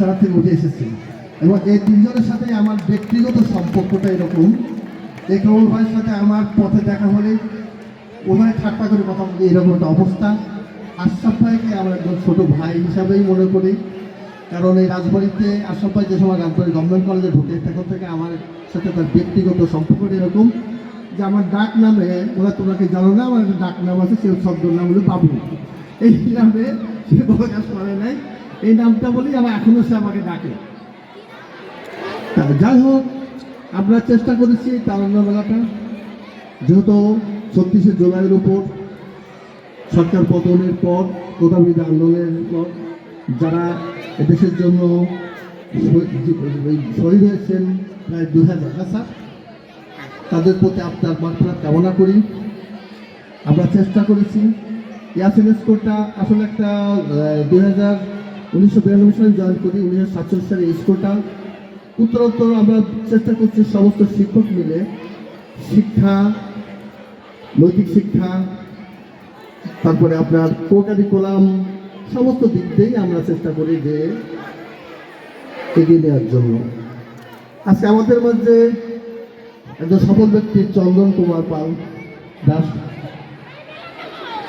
হাসারাত থেকে উঠে এসেছি। এবং এই তিনজনের সাথে আমার ব্যক্তিগত সম্পর্কটা এরকম। এই কমল ভাইয়ের সাথে আমার পথে দেখা হলে ওনায় ঠাট্টা করে কথা বলি এরকম একটা অবস্থা। আশরাফ ভাইকে আমার একজন ছোটো ভাই হিসাবেই মনে করি। কারণ এই রাজবাড়িতে আশরাফ ভাই যে সময় রাজবাড়ি গভর্নমেন্ট কলেজে ঢুকে তখন থেকে আমার সাথে তার ব্যক্তিগত সম্পর্কটা এরকম যে আমার ডাক নামে, ওরা তোমাকে জানো না, আমার একটা ডাক নাম আছে সে শব্দ নাম হলো বাবু। এই নামে সে কাজ করে নাই। এই নামটা বলি আমার এখনও সে আমাকে ডাকে। তা যাই হোক, আমরা চেষ্টা করেছি তারণ্য মেলাটা যেহেতু ছত্রিশে জুলাইয়ের উপর সরকার পতনের পর কোটাবিদ আন্দোলনের পর যারা এদেশের জন্য শহীদ- হয়েছেন প্রায় দুই হাজার স্যার? তাদের প্রতি আপনার মাত্রা কামনা করি। আমরা চেষ্টা করেছি। ইয়াসিন স্কোরটা আসলে একটা দুই হাজার উনিশশো বিরানব্বই সালে জয়েন করি, উনিশশো সাতচল্লিশ সালে এই স্কোরটা উত্তরোত্তর আমরা চেষ্টা করছি সমস্ত শিক্ষক মিলে শিক্ষা, নৈতিক শিক্ষা, তারপরে আপনার কো কারিকুলাম সমস্ত দিক দিয়েই আমরা চেষ্টা করি যে এগিয়ে নেওয়ার জন্য। আজকে আমাদের মধ্যে একজন সফল ব্যক্তি চন্দন কুমার পাল দাস।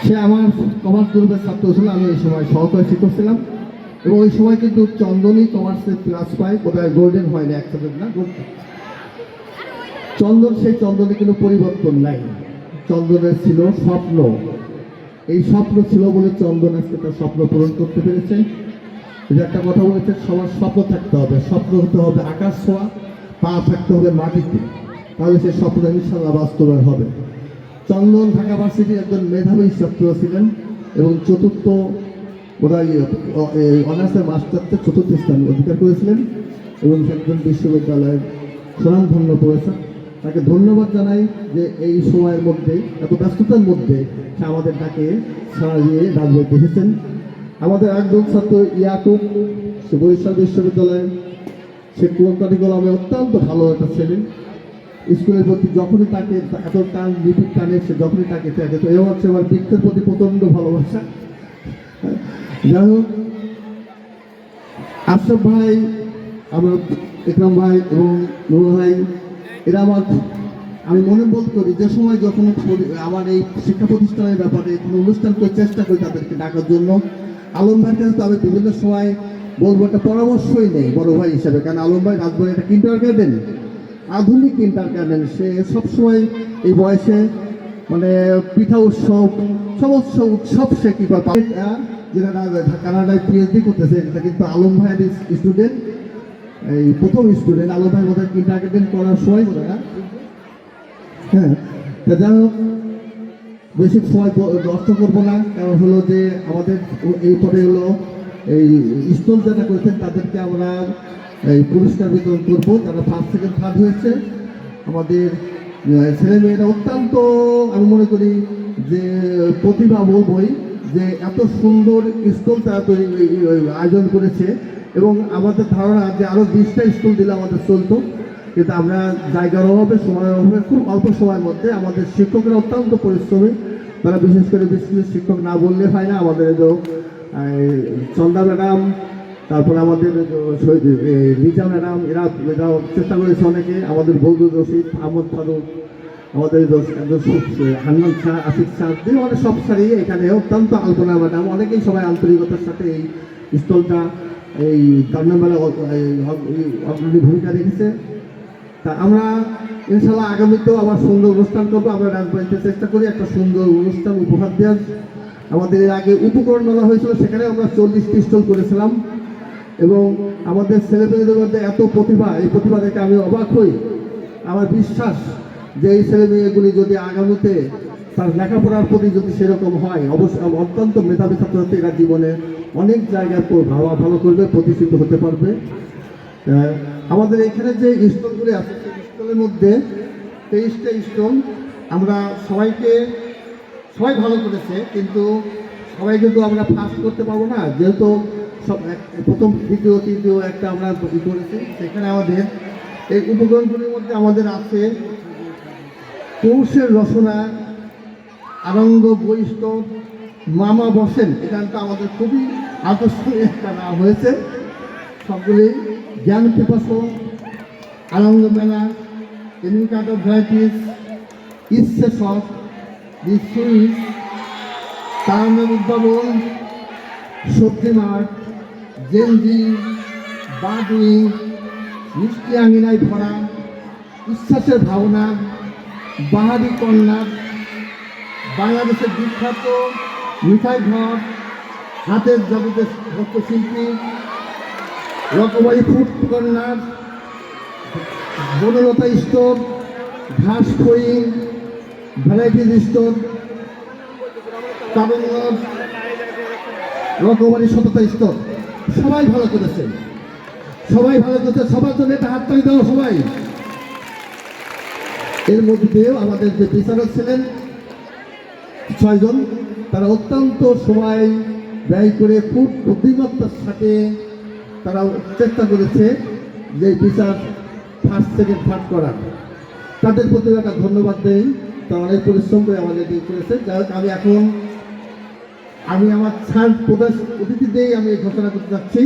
সে আমার কমার্স গ্রুপের ছাত্র ছিল, আমি এই সময় সহকারী শিক্ষক ছিলাম। এবং ওই সময় কিন্তু চন্দনই কমার্সের ক্লাস পায় কোথায় গোল্ডেন হয় না, একসাথে না gold। চন্দন, সেই চন্দনে কোনো পরিবর্তন নাই। চন্দনের ছিল স্বপ্ন। এই স্বপ্ন ছিল বলে চন্দন আজকে তার স্বপ্ন পূরণ করতে পেরেছে। একটা কথা বলেছে, সবার স্বপ্ন থাকতে হবে। স্বপ্ন হতে হবে আকাশ ছোঁয়া, পা থাকতে হবে মাটিতে। তাহলে সে স্বপ্ন ইনশাল্লাহ বাস্তবায়ন হবে। চন্দন ঢাকা ভার্সিটির একজন মেধাবী ছাত্র ছিলেন এবং চতুর্থ ওরা অনার্সের মাস্টারতে চতুর্থ স্থান অধিকার করেছিলেন এবং একজন বিশ্ববিদ্যালয়ের সুনামধন্য প্রফেসর তাকে ধন্যবাদ জানাই যে এই সময়ের মধ্যে, এত ব্যস্ততার মধ্যে সে আমাদের ডাকে সাড়া দিয়ে রাজবাড়িতে এসেছেন। আমাদের একজন ছাত্র ইয়াকুব, সে বরিশাল বিশ্ববিদ্যালয়ে সে কুয়াকাটি গোলামে অত্যন্ত ভালো একটা ছেলে। স্কুলের প্রতি যখনই তাকে এত টান লিপিক টানে, সে যখনই তাকে থাকে তো এও হচ্ছে আমার বৃত্তের প্রতি প্রচণ্ড ভালোবাসা। যাই হোক আশরাফ ভাই, আমার ইকরাম ভাই এবং নুর ভাই, এরা আমার, আমি মনে বোধ করি যে সময় যখন আমার এই শিক্ষা প্রতিষ্ঠানের ব্যাপারে কোনো অনুষ্ঠান করে চেষ্টা করি তাদেরকে ডাকার জন্য, আলম ভাইয়ের কাছে তো আমি বিভিন্ন সময় বলব, একটা পরামর্শই নেই বড় ভাই হিসেবে। কারণ আলম ভাই রাজবাড়ি একটা কিন্টার গার্ডেন, আধুনিক কিন্টার গার্ডেন। সে সবসময় এই বয়সে মানে পিঠা উৎসব সমস্ত উৎসব সে কি করে যেটা কানাডায় পিএইচডি করতেছে, এটা কিন্তু আলম ভাইয়ের স্টুডেন্ট এই প্রথম স্টুডেন্ট আলম ভাই বোধহয় কিন্টার গার্ডেন করার সময় বোধ হয়, তা যাই হোক, বেশি সময় নষ্ট করব না, কারণ হলো যে আমাদের এই পরে হলো এই স্টল যারা করেছেন, তাদেরকে আমরা এই পুরস্কার বিতরণ করব। তারা ফার্স্ট সেকেন্ড থার্ড হয়েছে, আমাদের ছেলে মেয়েরা অত্যন্ত, আমি মনে করি যে প্রতিভা বলবই যে এত সুন্দর স্কুল তারা তৈরি আয়োজন করেছে এবং আমাদের ধারণা যে আরও বিশটা স্কুল দিলে আমাদের চলতো। কিন্তু আমরা জায়গার অভাবে সময়ের অভাবে খুব অল্প সময়ের মধ্যে আমাদের শিক্ষকরা অত্যন্ত পরিশ্রমী। তারা বিশেষ করে বিশেষ শিক্ষক না বললে হয় না। আমাদের যে, চন্দা ম্যাডাম তারপরে আমাদের রিজা ম্যাডাম এরা এরা চেষ্টা করেছে অনেকে। আমাদের বৌদুর রশিদ আহমদ ফারুক আমাদের হান্নান শাহ আফিক শাহ আমাদের সব সারি এখানে অত্যন্ত আলপনা ম্যাডাম। অনেকেই সবাই আন্তরিকতার সাথে এই স্টলটা, এই অগ্রণী ভূমিকা রেখেছে। তা আমরা ইনশাল্লাহ আগামীতেও আবার সুন্দর অনুষ্ঠান করব। আমরা রাজবাড়িতে চেষ্টা করি একটা সুন্দর অনুষ্ঠান উপহার দেওয়ার। আমাদের এর আগে উপকরণ মেলা হয়েছিল, সেখানে আমরা চল্লিশটি স্টল করেছিলাম। এবং আমাদের ছেলেমেয়েদের মধ্যে এত প্রতিভা, এই প্রতিভা দেখে আমি অবাক হই। আমার বিশ্বাস যে এই ছেলে মেয়েগুলি যদি আগামীতে তার লেখাপড়ার প্রতি যদি সেরকম হয় অবশ্যই অত্যন্ত মেধাবী ছাত্রছাত্রী এরা জীবনে অনেক জায়গায় তো ভালো ভালো করবে, প্রতিষ্ঠিত হতে পারবে। আমাদের এখানে যে স্টলগুলি আছে, সেই স্টলের মধ্যে তেইশটা স্টল আমরা সবাইকে, সবাই ভালো করেছে, কিন্তু সবাই কিন্তু আমরা ফার্স্ট করতে পারব না। যেহেতু সব প্রথম, দ্বিতীয়, তৃতীয় একটা আমরা করেছি, সেখানে আমাদের এই উপকরণগুলির মধ্যে আমাদের আছে পৌষের রচনা, আনন্দ বৈষ্ঠ মামা বসেন এই গানটা আমাদের খুবই আকর্ষণীয় একটা নাম হয়েছে। সকলে জ্ঞান পিপাসু, আনন্দ মেলা, এমনি অফ ভ্যারাইটিস, ইচ্ছে সব দি সুইস উদ্ভাবন সবজি মাঠ জেনজি বাদুই মিষ্টি আঙিনায় ভরা, উচ্ছ্বাসের ভাবনা বাহারি কন্যা, বাংলাদেশের বিখ্যাত মিঠাই ঘর, হাতের জগতের হস্তশিল্পী রকমারি ফুড কর্নার বনলতা স্টোর, ঘাস খই ভ্যারাইটিস স্টোর কারণ রকমারি সততা স্টোর। সবাই ভালো করেছেন সবাই ভালো করেছে। সবার জন্য একটা তালি দাও সবাই। এর মধ্যে আমাদের যে বিচারক ছিলেন ছয়জন তারা অত্যন্ত সময় ব্যয় করে খুব বুদ্ধিমত্তার সাথে তারা চেষ্টা করেছে যে বিচার ফার্স্ট সেকেন্ড থার্ড করার। তাদের প্রতি একটা ধন্যবাদ দেই, তারা অনেক পরিশ্রম করে আমাদের দিয়ে করেছে। যাই আমি এখন আমি আমার ছাড় প্রদেশ অতিথি দিয়েই আমি ঘোষণা করতে যাচ্ছি।